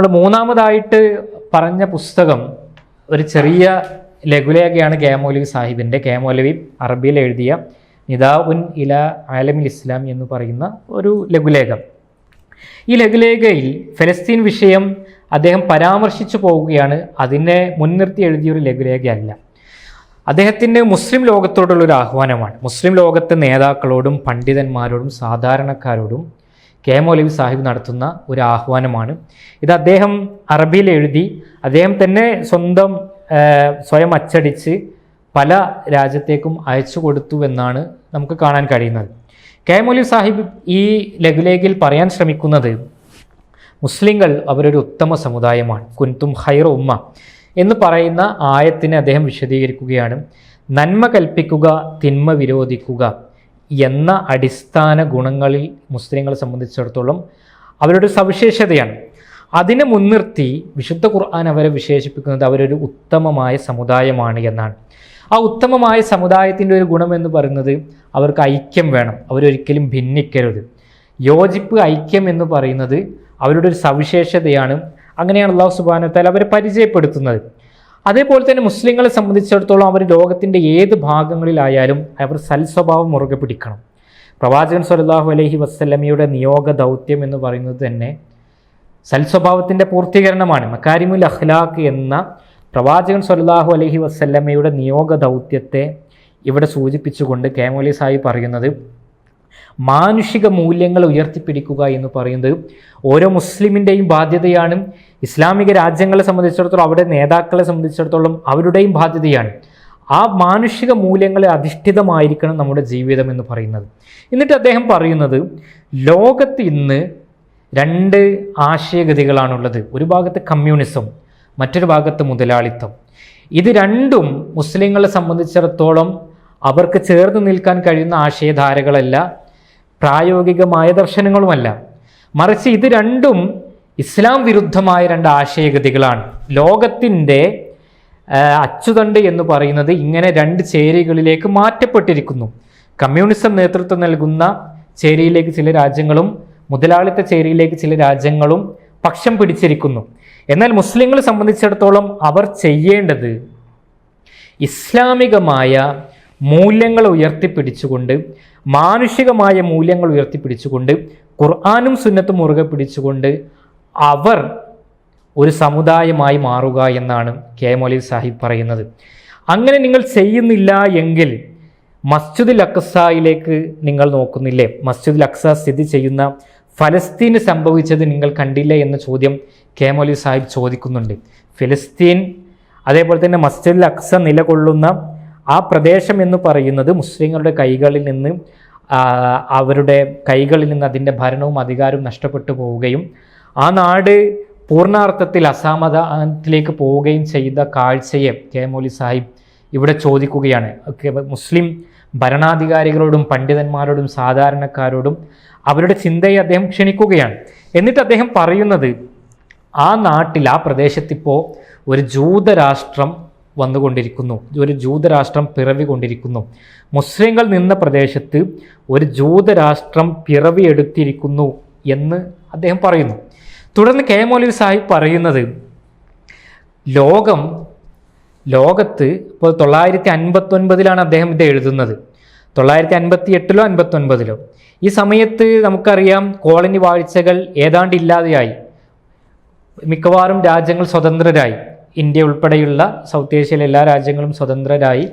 നമ്മൾ മൂന്നാമതായിട്ട് പറഞ്ഞ പുസ്തകം ഒരു ചെറിയ ലഘുലേഖയാണ് കെ മൗലവി സാഹിബിന്റെ. കെ മൗലവി അറബിയിൽ എഴുതിയ നിദാ ഉൻ ഇല ആലമിൽ ഇസ്ലാം എന്ന് പറയുന്ന ഒരു ലഘുലേഖം. ഈ ലഘുലേഖയിൽ ഫലസ്തീൻ വിഷയം അദ്ദേഹം പരാമർശിച്ചു പോവുകയാണ്. അതിനെ മുൻനിർത്തി എഴുതിയ ഒരു ലഘുലേഖയല്ല. അദ്ദേഹത്തിന്റെ മുസ്ലിം ലോകത്തോടുള്ള ഒരു ആഹ്വാനമാണ്. മുസ്ലിം ലോകത്തെ നേതാക്കളോടും പണ്ഡിതന്മാരോടും സാധാരണക്കാരോടും കെ മൗലവി സാഹിബ് നടത്തുന്ന ഒരു ആഹ്വാനമാണ്. ഇത് അദ്ദേഹം അറബിയിൽ എഴുതി അദ്ദേഹം തന്നെ സ്വന്തം സ്വയം അച്ചടിച്ച് പല രാജ്യത്തേക്കും അയച്ചു കൊടുത്തു എന്നാണ് നമുക്ക് കാണാൻ കഴിയുന്നത്. കെ മൗലവി സാഹിബ് ഈ ലഘുലേഖയിൽ പറയാൻ ശ്രമിക്കുന്നത് മുസ്ലിങ്ങൾ അവരൊരു ഉത്തമ സമുദായമാണ് കുൻതും ഹൈർ ഉമ്മ എന്ന് പറയുന്ന ആയത്തിനെ അദ്ദേഹം വിശദീകരിക്കുകയാണ്. നന്മ കൽപ്പിക്കുക തിന്മ വിരോധിക്കുക. എന്ന അടിസ്ഥാന ഗുണങ്ങളിൽ മുസ്ലിങ്ങളെ സംബന്ധിച്ചിടത്തോളം അവരുടെ സവിശേഷതയാണ്. അതിനെ മുൻനിർത്തി വിശുദ്ധ ഖുർആൻ അവരെ വിശേഷിപ്പിക്കുന്നത് അവരൊരു ഉത്തമമായ സമുദായമാണ് എന്നാണ്. ആ ഉത്തമമായ സമുദായത്തിന്റെ ഒരു ഗുണം എന്ന് പറയുന്നത് അവർക്ക് ഐക്യം വേണം. അവരൊരിക്കലും ഭിന്നിക്കരുത്. യോജിപ്പ് ഐക്യം എന്ന് പറയുന്നത് അവരുടെ ഒരു സവിശേഷതയാണ്. അങ്ങനെയാണ് അള്ളാഹു സുബാനത്താൽ അവരെ പരിചയപ്പെടുത്തുന്നത്. അതേപോലെ തന്നെ മുസ്ലിങ്ങളെ സംബന്ധിച്ചിടത്തോളം അവർ ലോകത്തിന്റെ ഏത് ഭാഗങ്ങളിലായാലും അവർ സൽസ്വഭാവം മുറുകെ പിടിക്കണം. പ്രവാചകൻ സല്ലാഹു അലഹി വസ്ലമിയുടെ നിയോഗ ദൗത്യം എന്ന് പറയുന്നത് തന്നെ സൽസ്വഭാവത്തിന്റെ പൂർത്തീകരണമാണ്. മക്കാരിമുൽ അഖ്ലാഖ് എന്ന പ്രവാചകൻ സല്ലാഹു അലഹി വസ്ല്ലമയുടെ നിയോഗ ദൗത്യത്തെ ഇവിടെ സൂചിപ്പിച്ചുകൊണ്ട് കേമോലി സാഹിബ് പറയുന്നത് മാനുഷിക മൂല്യങ്ങൾ ഉയർത്തിപ്പിടിക്കുക എന്ന് പറയുന്നത് ഓരോ മുസ്ലിമിന്റെയും ബാധ്യതയാണ്. ഇസ്ലാമിക രാജ്യങ്ങളെ സംബന്ധിച്ചിടത്തോളം അവിടെ നേതാക്കളെ സംബന്ധിച്ചിടത്തോളം അവരുടെയും ബാധ്യതയാണ്. ആ മാനുഷിക മൂല്യങ്ങളെ അധിഷ്ഠിതമായിരിക്കണം നമ്മുടെ ജീവിതം എന്ന് പറയുന്നത്. എന്നിട്ട് അദ്ദേഹം പറയുന്നത് ലോകത്ത് ഇന്ന് രണ്ട് ആശയഗതികളാണുള്ളത്. ഒരു ഭാഗത്ത് കമ്മ്യൂണിസം മറ്റൊരു ഭാഗത്ത് മുതലാളിത്തം. ഇത് രണ്ടും മുസ്ലിങ്ങളെ സംബന്ധിച്ചിടത്തോളം അവർക്ക് ചേർന്ന് നിൽക്കാൻ കഴിയുന്ന ആശയധാരകളല്ല. പ്രായോഗികമായ ദർശനങ്ങളുമല്ല. മറിച്ച് ഇത് രണ്ടും ഇസ്ലാം വിരുദ്ധമായ രണ്ട് ആശയഗതികളാണ്. ലോകത്തിന്റെ അച്ചുതണ്ട് എന്ന് പറയുന്നത് ഇങ്ങനെ രണ്ട് ചേരികളിലേക്ക് മാറ്റപ്പെട്ടിരിക്കുന്നു. കമ്മ്യൂണിസം നേതൃത്വം നൽകുന്ന ചേരിയിലേക്ക് ചില രാജ്യങ്ങളും മുതലാളിത്ത ചേരിയിലേക്ക് ചില രാജ്യങ്ങളും പക്ഷം പിടിച്ചിരിക്കുന്നു. എന്നാൽ മുസ്ലിങ്ങളെ സംബന്ധിച്ചിടത്തോളം അവർ ചെയ്യേണ്ടത് ഇസ്ലാമികമായ മൂല്യങ്ങൾ ഉയർത്തിപ്പിടിച്ചുകൊണ്ട് മാനുഷികമായ മൂല്യങ്ങൾ ഉയർത്തിപ്പിടിച്ചുകൊണ്ട് ഖുർആാനും സുന്നത്തും മുറുകെ പിടിച്ചുകൊണ്ട് അവർ ഒരു സമുദായമായി മാറുക എന്നാണ് കെ മൗലവി സാഹിബ് പറയുന്നത്. അങ്ങനെ നിങ്ങൾ ചെയ്യുന്നില്ല എങ്കിൽ മസ്ജിദുൽ അക്സയിലേക്ക് നിങ്ങൾ നോക്കുന്നില്ലേ? മസ്ജിദുൽ അക്സ സ്ഥിതി ചെയ്യുന്ന ഫലസ്തീന് സംഭവിച്ചത് നിങ്ങൾ കണ്ടില്ലേ എന്ന ചോദ്യം കെ മൊലി സാഹിബ് ചോദിക്കുന്നുണ്ട്. ഫലസ്തീൻ അതേപോലെ തന്നെ മസ്ജിദുൽ അക്സ നിലകൊള്ളുന്ന ആ പ്രദേശം എന്ന് പറയുന്നത് മുസ്ലിങ്ങളുടെ കൈകളിൽ നിന്ന് അവരുടെ കൈകളിൽ നിന്ന് അതിന്റെ ഭരണവും അധികാരവും നഷ്ടപ്പെട്ടു പോവുകയും ആ നാട് പൂർണാർത്ഥത്തിൽ അസാമധാനത്തിലേക്ക് പോവുകയും ചെയ്ത കാഴ്ചയെ കെ മൗലി സാഹിബ് ഇവിടെ ചോദിക്കുകയാണ്. മുസ്ലിം ഭരണാധികാരികളോടും പണ്ഡിതന്മാരോടും സാധാരണക്കാരോടും അവരുടെ ചിന്തയെ അദ്ദേഹം ക്ഷണിക്കുകയാണ്. എന്നിട്ട് അദ്ദേഹം പറയുന്നത് ആ നാട്ടിൽ ആ പ്രദേശത്തിപ്പോൾ ഒരു ജൂതരാഷ്ട്രം വന്നുകൊണ്ടിരിക്കുന്നു. ഒരു ജൂതരാഷ്ട്രം പിറവികൊണ്ടിരിക്കുന്നു. മുസ്ലിങ്ങൾ നിന്ന പ്രദേശത്ത് ഒരു ജൂതരാഷ്ട്രം പിറവിയെടുത്തിരിക്കുന്നു എന്ന് അദ്ദേഹം പറയുന്നു. തുടർന്ന് കെ മൗലവി സാഹിബ് പറയുന്നത് ലോകം ലോകത്ത് ഇപ്പോൾ തൊള്ളായിരത്തി അൻപത്തൊൻപതിലാണ് അദ്ദേഹം ഇത് എഴുതുന്നത്. തൊള്ളായിരത്തി അൻപത്തി എട്ടിലോ അൻപത്തൊൻപതിലോ. ഈ സമയത്ത് നമുക്കറിയാം കോളനി വാഴ്ചകൾ ഏതാണ്ട് ഇല്ലാതെയായി മിക്കവാറും രാജ്യങ്ങൾ സ്വതന്ത്രരായി. ഇന്ത്യ ഉൾപ്പെടെയുള്ള സൗത്ത് ഏഷ്യയിലെ എല്ലാ രാജ്യങ്ങളും സ്വതന്ത്രരായി.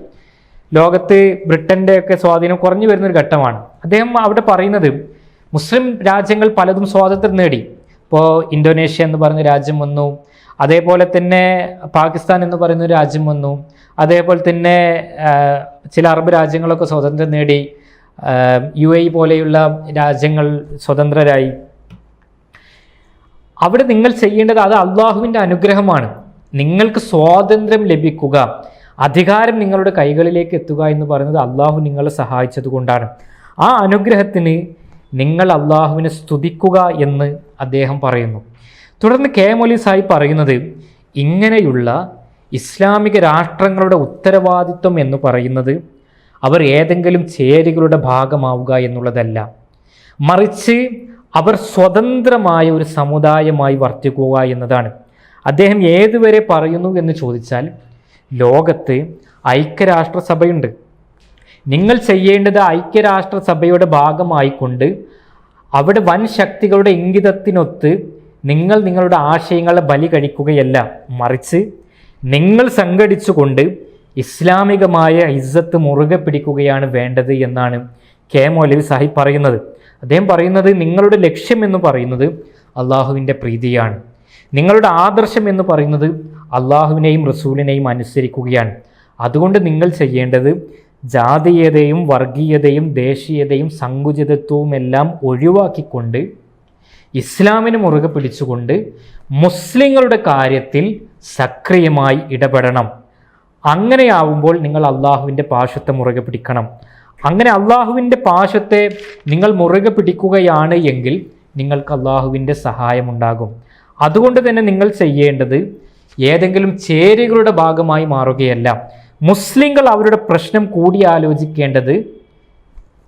ലോകത്ത് ബ്രിട്ടന്റെ ഒക്കെ സ്വാധീനം കുറഞ്ഞു വരുന്നൊരു ഘട്ടമാണ്. അദ്ദേഹം അവിടെ പറയുന്നത് മുസ്ലിം രാജ്യങ്ങൾ പലതും സ്വാതന്ത്ര്യം നേടി. ഇപ്പോൾ ഇന്തോനേഷ്യ എന്ന് പറയുന്ന രാജ്യം വന്നു. അതേപോലെ തന്നെ പാകിസ്ഥാൻ എന്ന് പറയുന്ന രാജ്യം വന്നു. അതേപോലെ തന്നെ ചില അറബ് രാജ്യങ്ങളൊക്കെ സ്വാതന്ത്ര്യം നേടി. യു എ പോലെയുള്ള രാജ്യങ്ങൾ സ്വതന്ത്രരായി. അവിടെ നിങ്ങൾ ചെയ്യേണ്ടത് അത് അള്ളാഹുവിന്റെ അനുഗ്രഹമാണ്. നിങ്ങൾക്ക് സ്വാതന്ത്ര്യം ലഭിക്കുക. അധികാരം നിങ്ങളുടെ കൈകളിലേക്ക് എത്തുക എന്ന് പറയുന്നത് അള്ളാഹു നിങ്ങളെ സഹായിച്ചത് കൊണ്ടാണ്. ആ അനുഗ്രഹത്തിന് നിങ്ങൾ അള്ളാഹുവിനെ സ്തുതിക്കുക എന്ന് അദ്ദേഹം പറയുന്നു. തുടർന്ന് കെ എം സായി പറയുന്നത് ഇങ്ങനെയുള്ള ഇസ്ലാമിക രാഷ്ട്രങ്ങളുടെ ഉത്തരവാദിത്വം എന്ന് പറയുന്നത് അവർ ഏതെങ്കിലും ചേരികളുടെ ഭാഗമാവുക എന്നുള്ളതല്ല. മറിച്ച് അവർ സ്വതന്ത്രമായ ഒരു സമുദായമായി വർത്തിക്കുക എന്നതാണ്. അദ്ദേഹം ഏതുവരെ പറയുന്നു എന്ന് ചോദിച്ചാൽ ലോകത്ത് ഐക്യരാഷ്ട്രസഭയുണ്ട്. നിങ്ങൾ ചെയ്യേണ്ടത് ഐക്യരാഷ്ട്രസഭയുടെ ഭാഗമായിക്കൊണ്ട് അവിടെ വൻ ശക്തികളുടെ ഇംഗിതത്തിനൊത്ത് നിങ്ങൾ നിങ്ങളുടെ ആശയങ്ങളെ ബലി കഴിക്കുകയല്ല. മറിച്ച് നിങ്ങൾ സംഘടിച്ചുകൊണ്ട് ഇസ്ലാമികമായ ഇസ്സത്ത് മുറുകെ പിടിക്കുകയാണ് വേണ്ടത് എന്നാണ് കെ മൗലവി സാഹിബ് പറയുന്നത്. അദ്ദേഹം പറയുന്നത് നിങ്ങളുടെ ലക്ഷ്യം എന്ന് പറയുന്നത് അള്ളാഹുവിന്റെ പ്രീതിയാണ്. നിങ്ങളുടെ ആദർശം എന്ന് പറയുന്നത് അള്ളാഹുവിനെയും റസൂലിനെയും അനുസരിക്കുകയാണ്. അതുകൊണ്ട് നിങ്ങൾ ചെയ്യേണ്ടത് ജാതീയതയും വർഗീയതയും ദേശീയതയും സങ്കുചിതത്വവും എല്ലാം ഒഴിവാക്കിക്കൊണ്ട് ഇസ്ലാമിന് മുറുകെ പിടിച്ചുകൊണ്ട് മുസ്ലിങ്ങളുടെ കാര്യത്തിൽ സക്രിയമായി ഇടപെടണം. അങ്ങനെയാവുമ്പോൾ നിങ്ങൾ അള്ളാഹുവിന്റെ പാശത്തെ മുറുകെ പിടിക്കണം. അങ്ങനെ അള്ളാഹുവിന്റെ പാശത്തെ നിങ്ങൾ മുറുകെ പിടിക്കുകയാണ് എങ്കിൽ നിങ്ങൾക്ക് അള്ളാഹുവിന്റെ സഹായമുണ്ടാകും. അതുകൊണ്ട് തന്നെ നിങ്ങൾ ചെയ്യേണ്ടത് ഏതെങ്കിലും ചേരികളുടെ ഭാഗമായി മാറുകയല്ല. മുസ്ലിങ്ങൾ അവരുടെ പ്രശ്നം കൂടി കൂടിയാലോചിക്കേണ്ടത്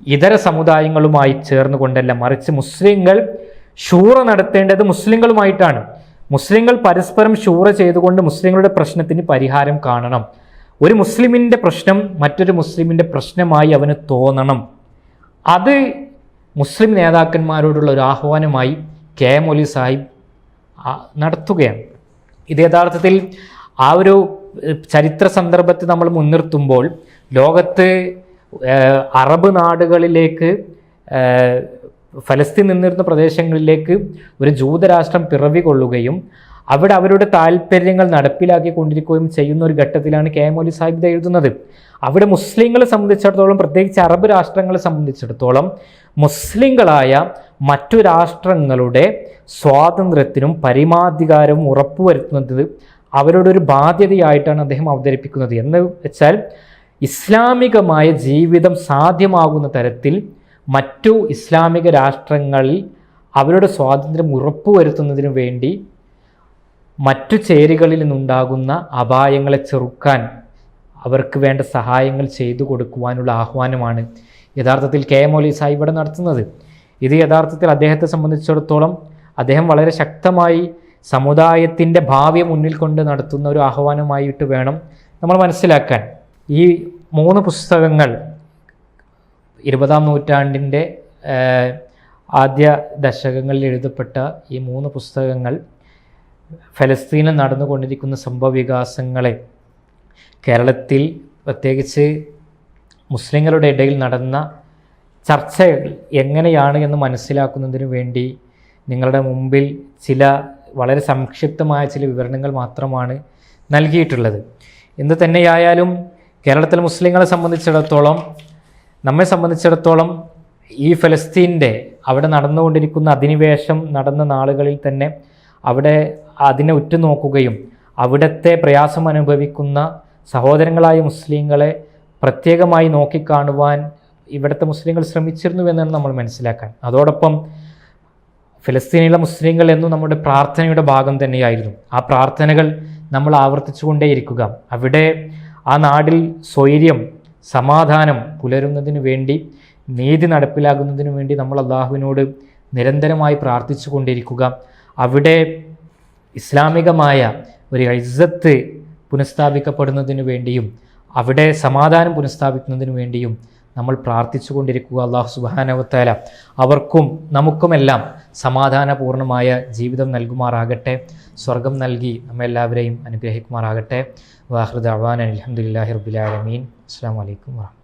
ഇതര സമുദായങ്ങളുമായി ചേർന്നുകൊണ്ടല്ല. മറിച്ച് മുസ്ലിങ്ങൾ ഷൂറ നടത്തേണ്ടത് മുസ്ലിങ്ങളുമായിട്ടാണ്. മുസ്ലിങ്ങൾ പരസ്പരം ഷൂറ ചെയ്തുകൊണ്ട് മുസ്ലിങ്ങളുടെ പ്രശ്നത്തിന് പരിഹാരം കാണണം. ഒരു മുസ്ലിമിന്റെ പ്രശ്നം മറ്റൊരു മുസ്ലിമിന്റെ പ്രശ്നമായി അവന് തോന്നണം. അത് മുസ്ലിം നേതാക്കന്മാരോടുള്ള ഒരു ആഹ്വാനമായി കെ എം ഒലി സാഹിബ് നടത്തുകയാണ്. ഇത് യഥാർത്ഥത്തിൽ ആ ഒരു ചരിത്ര സന്ദർഭത്തെ നമ്മൾ മുൻനിർത്തുമ്പോൾ ലോകത്ത് അറബ് നാടുകളിലേക്ക് ഫലസ്തീൻ നിന്നിരുന്ന പ്രദേശങ്ങളിലേക്ക് ഒരു ജൂതരാഷ്ട്രം പിറവി കൊള്ളുകയും അവിടെ അവരുടെ താല്പര്യങ്ങൾ നടപ്പിലാക്കിക്കൊണ്ടിരിക്കുകയും ചെയ്യുന്ന ഒരു ഘട്ടത്തിലാണ് കെ എം ഒലി സാഹിബ് എഴുതുന്നത്. അവിടെ മുസ്ലിങ്ങളെ സംബന്ധിച്ചിടത്തോളം പ്രത്യേകിച്ച് അറബ് രാഷ്ട്രങ്ങളെ സംബന്ധിച്ചിടത്തോളം മുസ്ലിങ്ങളായ മറ്റു രാഷ്ട്രങ്ങളുടെ സ്വാതന്ത്ര്യത്തിനും പരമാധികാരവും ഉറപ്പുവരുത്തുന്നത് അവരുടെ ഒരു ബാധ്യതയായിട്ടാണ് അദ്ദേഹം അവതരിപ്പിക്കുന്നത്. എന്ന് വെച്ചാൽ ഇസ്ലാമികമായ ജീവിതം സാധ്യമാകുന്ന തരത്തിൽ മറ്റു ഇസ്ലാമിക രാഷ്ട്രങ്ങളിൽ അവരുടെ സ്വാതന്ത്ര്യം ഉറപ്പുവരുത്തുന്നതിനു വേണ്ടി മറ്റു ചേരികളിൽ നിന്നുണ്ടാകുന്ന അപായങ്ങളെ ചെറുക്കാൻ അവർക്ക് വേണ്ട സഹായങ്ങൾ ചെയ്തു കൊടുക്കുവാനുള്ള ആഹ്വാനമാണ് യഥാർത്ഥത്തിൽ കെ എം ഒലി സാഹിബ് ഇവിടെ നടത്തുന്നത്. ഇത് യഥാർത്ഥത്തിൽ അദ്ദേഹത്തെ സംബന്ധിച്ചിടത്തോളം അദ്ദേഹം വളരെ ശക്തമായി സമുദായത്തിന്റെ ഭാവിയെ മുന്നിൽ കൊണ്ട് നടത്തുന്ന ഒരു ആഹ്വാനമായിട്ട് വേണം നമ്മൾ മനസ്സിലാക്കാൻ. ഈ മൂന്ന് പുസ്തകങ്ങൾ ഇരുപതാം നൂറ്റാണ്ടിന്റെ ആദ്യ ദശകങ്ങളിൽ എഴുതപ്പെട്ട ഈ മൂന്ന് പുസ്തകങ്ങൾ ഫലസ്തീനിൽ നടന്നുകൊണ്ടിരിക്കുന്ന സംഭവവികാസങ്ങളെ കേരളത്തിൽ പ്രത്യേകിച്ച് മുസ്ലിങ്ങളുടെ ഇടയിൽ നടന്ന ചർച്ചകൾ എങ്ങനെയാണ് എന്ന് മനസ്സിലാക്കുന്നതിന് വേണ്ടി നിങ്ങളുടെ മുമ്പിൽ ചില വളരെ സംക്ഷിപ്തമായ ചില വിവരണങ്ങൾ മാത്രമാണ് നൽകിയിട്ടുള്ളത്. എന്ത് തന്നെയായാലും കേരളത്തിലെ മുസ്ലിങ്ങളെ സംബന്ധിച്ചിടത്തോളം നമ്മെ സംബന്ധിച്ചിടത്തോളം ഈ ഫലസ്തീന്റെ അവിടെ നടന്നുകൊണ്ടിരിക്കുന്ന അധിനിവേശം നടന്ന നാളുകളിൽ തന്നെ അവിടെ അതിനെ ഉറ്റുനോക്കുകയും അവിടുത്തെ പ്രയാസം അനുഭവിക്കുന്ന സഹോദരങ്ങളായ മുസ്ലിങ്ങളെ പ്രത്യേകമായി നോക്കിക്കാണുവാൻ ഇവിടുത്തെ മുസ്ലിങ്ങൾ ശ്രമിച്ചിരുന്നു എന്നാണ് നമ്മൾ മനസ്സിലാക്കാൻ. അതോടൊപ്പം ഫലസ്തീനിലെ മുസ്ലിങ്ങൾ എന്നും നമ്മുടെ പ്രാർത്ഥനയുടെ ഭാഗം തന്നെയായിരുന്നു. ആ പ്രാർത്ഥനകൾ നമ്മൾ ആവർത്തിച്ചുകൊണ്ടേയിരിക്കുക. അവിടെ ആ നാടിൽ സ്വൈര്യം സമാധാനം പുലരുന്നതിന് വേണ്ടി നീതി നടപ്പിലാകുന്നതിന് വേണ്ടി നമ്മൾ അള്ളാഹുവിനോട് നിരന്തരമായി പ്രാർത്ഥിച്ചു കൊണ്ടിരിക്കുക അവിടെ ഇസ്ലാമികമായ ഒരു ഇസ്സത്ത് പുനഃസ്ഥാപിക്കപ്പെടുന്നതിന് വേണ്ടിയും അവിടെ സമാധാനം പുനഃസ്ഥാപിക്കുന്നതിന് വേണ്ടിയും നമ്മൾ പ്രാർത്ഥിച്ചു കൊണ്ടിരിക്കുക. അള്ളാഹു സുബാനവത്താല അവർക്കും നമുക്കുമെല്ലാം സമാധാനപൂർണമായ ജീവിതം നൽകുമാറാകട്ടെ. സ്വർഗം നൽകി നമ്മെല്ലാവരെയും അനുഗ്രഹിക്കുമാറാകട്ടെ. വാഹൃദ് അവാൻ അലഹമുല്ലാഹി റബുലാലമീൻ അസ്സാം വലൈക്കും വാഹമത്തുള്ള